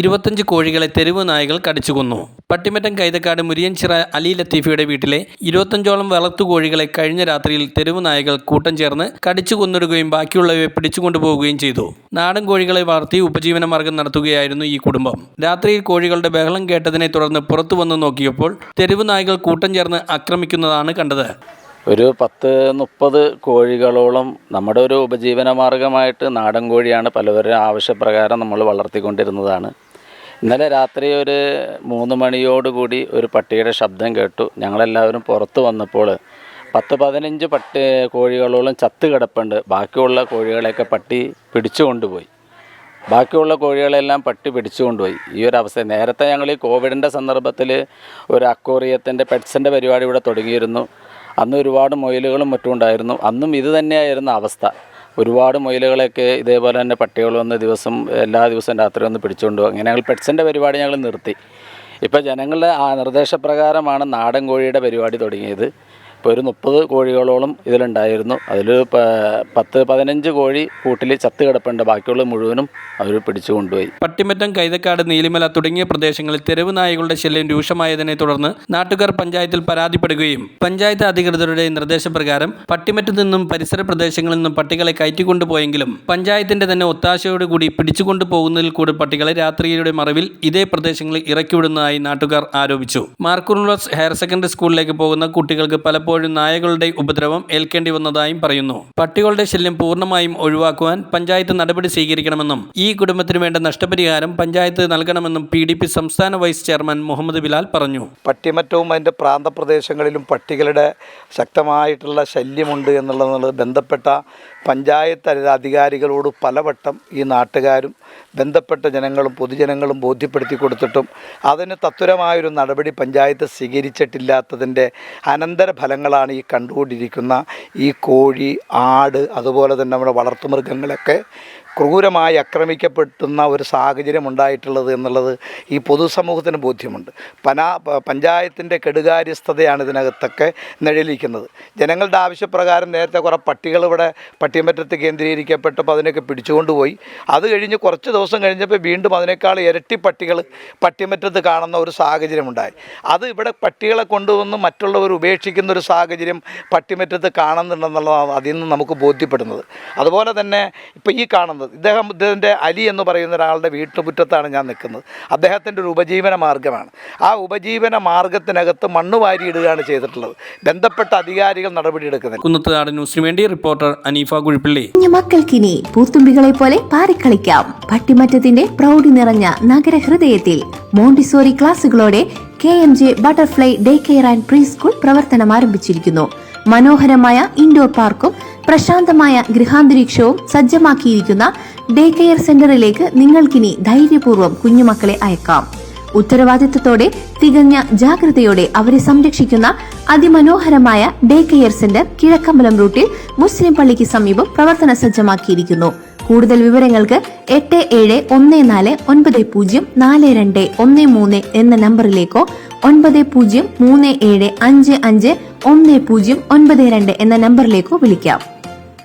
ഇരുപത്തഞ്ച് കോഴികളെ തെരുവ് നായകൾ കടിച്ചു കൊന്നു. പട്ടിമറ്റം കൈതക്കാട് മുരിയൻചിറ അലി ലത്തീഫിയുടെ വീട്ടിലെ ഇരുപത്തഞ്ചോളം വളർത്തു കോഴികളെ കഴിഞ്ഞ രാത്രിയിൽ തെരുവ് നായകൾ കൂട്ടം ചേർന്ന് കടിച്ചു കൊന്നിടുകയും ബാക്കിയുള്ളവയെ പിടിച്ചുകൊണ്ടുപോവുകയും ചെയ്തു. നാടൻ കോഴികളെ വളർത്തി ഉപജീവന മാർഗം നടത്തുകയായിരുന്നു ഈ കുടുംബം. രാത്രിയിൽ കോഴികളുടെ ബഹളം കേട്ടതിനെ തുടർന്ന് പുറത്തു വന്ന് നോക്കിയപ്പോൾ തെരുവ് നായകൾ കൂട്ടം ചേർന്ന് ആക്രമിക്കുന്നതാണ് കണ്ടത്. ഒരു പത്ത് മുപ്പത് കോഴികളോളം നമ്മുടെ ഒരു ഉപജീവന മാർഗമായിട്ട് നാടൻ കോഴിയാണ് പലവരും ആവശ്യപ്രകാരം നമ്മൾ വളർത്തിക്കൊണ്ടിരുന്നതാണ്. ഇന്നലെ രാത്രി ഒരു മൂന്ന് മണിയോടുകൂടി ഒരു പട്ടിയുടെ ശബ്ദം കേട്ടു. ഞങ്ങളെല്ലാവരും പുറത്ത് വന്നപ്പോൾ പത്ത് പതിനഞ്ച് പട്ടി കോഴികളോളം ചത്ത് കിടപ്പുണ്ട്. ബാക്കിയുള്ള കോഴികളെയൊക്കെ പട്ടി പിടിച്ചു കൊണ്ടുപോയി. ബാക്കിയുള്ള കോഴികളെല്ലാം പട്ടി പിടിച്ചു കൊണ്ടുപോയി. ഈ ഒരു അവസ്ഥ. നേരത്തെ ഞങ്ങൾ ഈ കോവിഡിന്റെ സന്ദർഭത്തിൽ ഒരു അക്കോറിയത്തിന്റെ പെറ്റ്സിന്റെ പരിപാടി ഇവിടെ തുടങ്ങിയിരുന്നു. അന്ന് ഒരുപാട് മുയലുകളും മറ്റും ഉണ്ടായിരുന്നു. അന്നും ഇത് തന്നെയായിരുന്നു അവസ്ഥ. ഒരുപാട് മുയലുകളെയൊക്കെ ഇതേപോലെ തന്നെ പട്ടികൾ വന്ന് ദിവസം എല്ലാ ദിവസവും രാത്രി വന്ന് പിടിച്ചുകൊണ്ട് പോകും. അങ്ങനെ ഞങ്ങൾ പെറ്റ്സിന്റെ പരിപാടി ഞങ്ങൾ നിർത്തി. ഇപ്പോൾ ജനങ്ങളുടെ ആ നിർദ്ദേശപ്രകാരമാണ് നാടൻ കോഴിയുടെ പരിപാടി തുടങ്ങിയത്. ഇപ്പോൾ ഒരു മുപ്പത് കോഴികളോളം ഇതിലുണ്ടായിരുന്നു. അതിൽ പത്ത് പതിനഞ്ച് കോഴി കൂട്ടിൽ ചത്ത് കിടപ്പുണ്ട്. ബാക്കിയുള്ള മുഴുവനും അവർ പിടിച്ചു കൊണ്ടുപോയി. പട്ടിമറ്റം കൈതക്കാട് നീലിമല തുടങ്ങിയ പ്രദേശങ്ങളിൽ തെരുവ് നായകളുടെ ശല്യം രൂക്ഷമായതിനെ തുടർന്ന് നാട്ടുകാർ പഞ്ചായത്തിൽ പരാതിപ്പെടുകയും പഞ്ചായത്ത് അധികൃതരുടെ നിർദ്ദേശപ്രകാരം പട്ടിമറ്റത്തു നിന്നും പരിസര പ്രദേശങ്ങളിൽ നിന്നും പട്ടികളെ കയറ്റിക്കൊണ്ടുപോയെങ്കിലും പഞ്ചായത്തിന്റെ തന്നെ ഒത്താശയോടുകൂടി പിടിച്ചുകൊണ്ടു പോകുന്നതിൽ കൂടി പട്ടികളെ രാത്രിയുടെ മറവിൽ ഇതേ പ്രദേശങ്ങളിൽ ഇറക്കിവിടുന്നതായി നാട്ടുകാർ ആരോപിച്ചു. മാർക്കുറുളസ് ഹയർ സെക്കൻഡറി സ്കൂളിലേക്ക് പോകുന്ന കുട്ടികൾക്ക് പലപ്പോഴും നായകളുടെ ഉപദ്രവം ഏൽക്കേണ്ടി വന്നതായും പറയുന്നു. പട്ടികളുടെ ശല്യം പൂർണമായും ഒഴിവാക്കുവാൻ പഞ്ചായത്ത് നടപടി സ്വീകരിക്കണമെന്നും ഈ കുടുംബത്തിന് വേണ്ട നഷ്ടപരിഹാരം പഞ്ചായത്ത് നൽകണമെന്നും പി ഡി പി സംസ്ഥാന വൈസ് ചെയർമാൻ മുഹമ്മദ് ബിലാൽ പറഞ്ഞു. പട്ടിമറ്റവും അതിന്റെ പ്രാന്തപ്രദേശങ്ങളിലും പട്ടികളുടെ ശക്തമായിട്ടുള്ള ശല്യമുണ്ട് എന്നുള്ളത് ബന്ധപ്പെട്ട പഞ്ചായത്ത് അധികാരികളോട് പലവട്ടം ഈ നാട്ടുകാരും ബന്ധപ്പെട്ട ജനങ്ങളും പൊതുജനങ്ങളും ബോധ്യപ്പെടുത്തി കൊടുത്തിട്ടും അതിന് തത്വരമായൊരു നടപടി പഞ്ചായത്ത് സ്വീകരിച്ചിട്ടില്ലാത്തതിന്റെ അനന്തര ഫലങ്ങളാണ് ഈ കണ്ടുകൊണ്ടിരിക്കുന്ന ഈ കോഴി ആട് അതുപോലെ തന്നെ നമ്മുടെ വളർത്തുമൃഗങ്ങളൊക്കെ ക്രൂരമായി ആക്രമിക്കപ്പെടുന്ന ഒരു സാഹചര്യം ഉണ്ടായിട്ടുള്ളത് എന്നുള്ളത് ഈ പൊതുസമൂഹത്തിന് ബോധ്യമുണ്ട്. പനാ പഞ്ചായത്തിന്റെ കെടുകാര്യസ്ഥതയാണ് ഇതിനകത്തൊക്കെ നിഴലിക്കുന്നത്. ജനങ്ങളുടെ ആവശ്യപ്രകാരം നേരത്തെ കുറേ പട്ടികൾ ഇവിടെ പട്ടിമറ്റത്ത് കേന്ദ്രീകരിക്കപ്പെട്ടപ്പോൾ അതിനൊക്കെ പിടിച്ചുകൊണ്ടുപോയി. അത് കഴിഞ്ഞ് കുറച്ച് ദിവസം കഴിഞ്ഞപ്പോൾ വീണ്ടും അതിനേക്കാൾ ഇരട്ടി പട്ടികൾ പട്ടിമറ്റത്ത് കാണുന്ന ഒരു സാഹചര്യമുണ്ടായി. അത് ഇവിടെ പട്ടികളെ കൊണ്ടുവന്ന് മറ്റുള്ളവർ ഉപേക്ഷിക്കുന്ന ഒരു സാഹചര്യം പട്ടിമറ്റത്ത് കാണുന്നുണ്ടെന്നുള്ളതാണ് അതിൽ നിന്ന് നമുക്ക് ബോധ്യപ്പെടുന്നത്. അതുപോലെ തന്നെ ഇപ്പോൾ ഈ കാണുന്നത് ഇദ്ദേഹം ഇദ്ദേഹത്തിന്റെ അലി എന്ന് പറയുന്ന ഒരാളുടെ വീട്ടുമുറ്റത്താണ് ഞാൻ നിൽക്കുന്നത്. അദ്ദേഹത്തിന്റെ ഒരു ഉപജീവന മാർഗമാണ് ആ ഉപജീവന മാർഗത്തിനകത്ത് മണ്ണ് വാരിയിടുകയാണ് ചെയ്തിട്ടുള്ളത്. ബന്ധപ്പെട്ട അധികാരികൾ നടപടിയെടുക്കുന്നില്ല കുന്നത്തുനാട് ന്യൂസിന് വേണ്ടി റിപ്പോർട്ടർ അനീഫ കുഴിപ്പള്ളി. മക്കൾക്കിനി പൂത്തുമ്പികളെ പോലെ പാറിക്കളിക്കാം. പട്ടിമറ്റത്തിന്റെ പ്രൗഢി നിറഞ്ഞ നഗരഹൃദയത്തിൽ Montessori ക്ലാസുകളോടെ K M J butterfly day care and preschool പ്രവർത്തനം ആരംഭിച്ചിരിക്കുന്നു. മനോഹരമായ ഇൻഡോർ പാർക്കും പ്രശാന്തമായ ഗൃഹാന്തരീക്ഷവും സജ്ജമാക്കിയിരിക്കുന്ന ഡേ കെയർ സെന്ററിലേക്ക് നിങ്ങൾക്കിനി ധൈര്യപൂർവം കുഞ്ഞുമക്കളെ അയക്കാം. ഉത്തരവാദിത്തത്തോടെ തികഞ്ഞ ജാഗ്രതയോടെ അവരെ സംരക്ഷിക്കുന്ന അതിമനോഹരമായ ഡേ കെയർ സെന്റർ കിഴക്കമ്പലം റൂട്ടിൽ മുസ്ലിം പള്ളിക്ക് സമീപം പ്രവർത്തന സജ്ജമാക്കിയിരിക്കുന്നു. കൂടുതൽ വിവരങ്ങൾക്ക് എട്ട് ഏഴ് ഒന്ന് നാല് ഒൻപത് പൂജ്യം നാല് രണ്ട് ഒന്ന് മൂന്ന് എന്ന നമ്പറിലേക്കോ ഒൻപത് പൂജ്യം മൂന്ന് ഏഴ് അഞ്ച് അഞ്ച് ഒന്ന് പൂജ്യം ഒൻപത് രണ്ട് എന്ന നമ്പറിലേക്കോ വിളിക്കാം.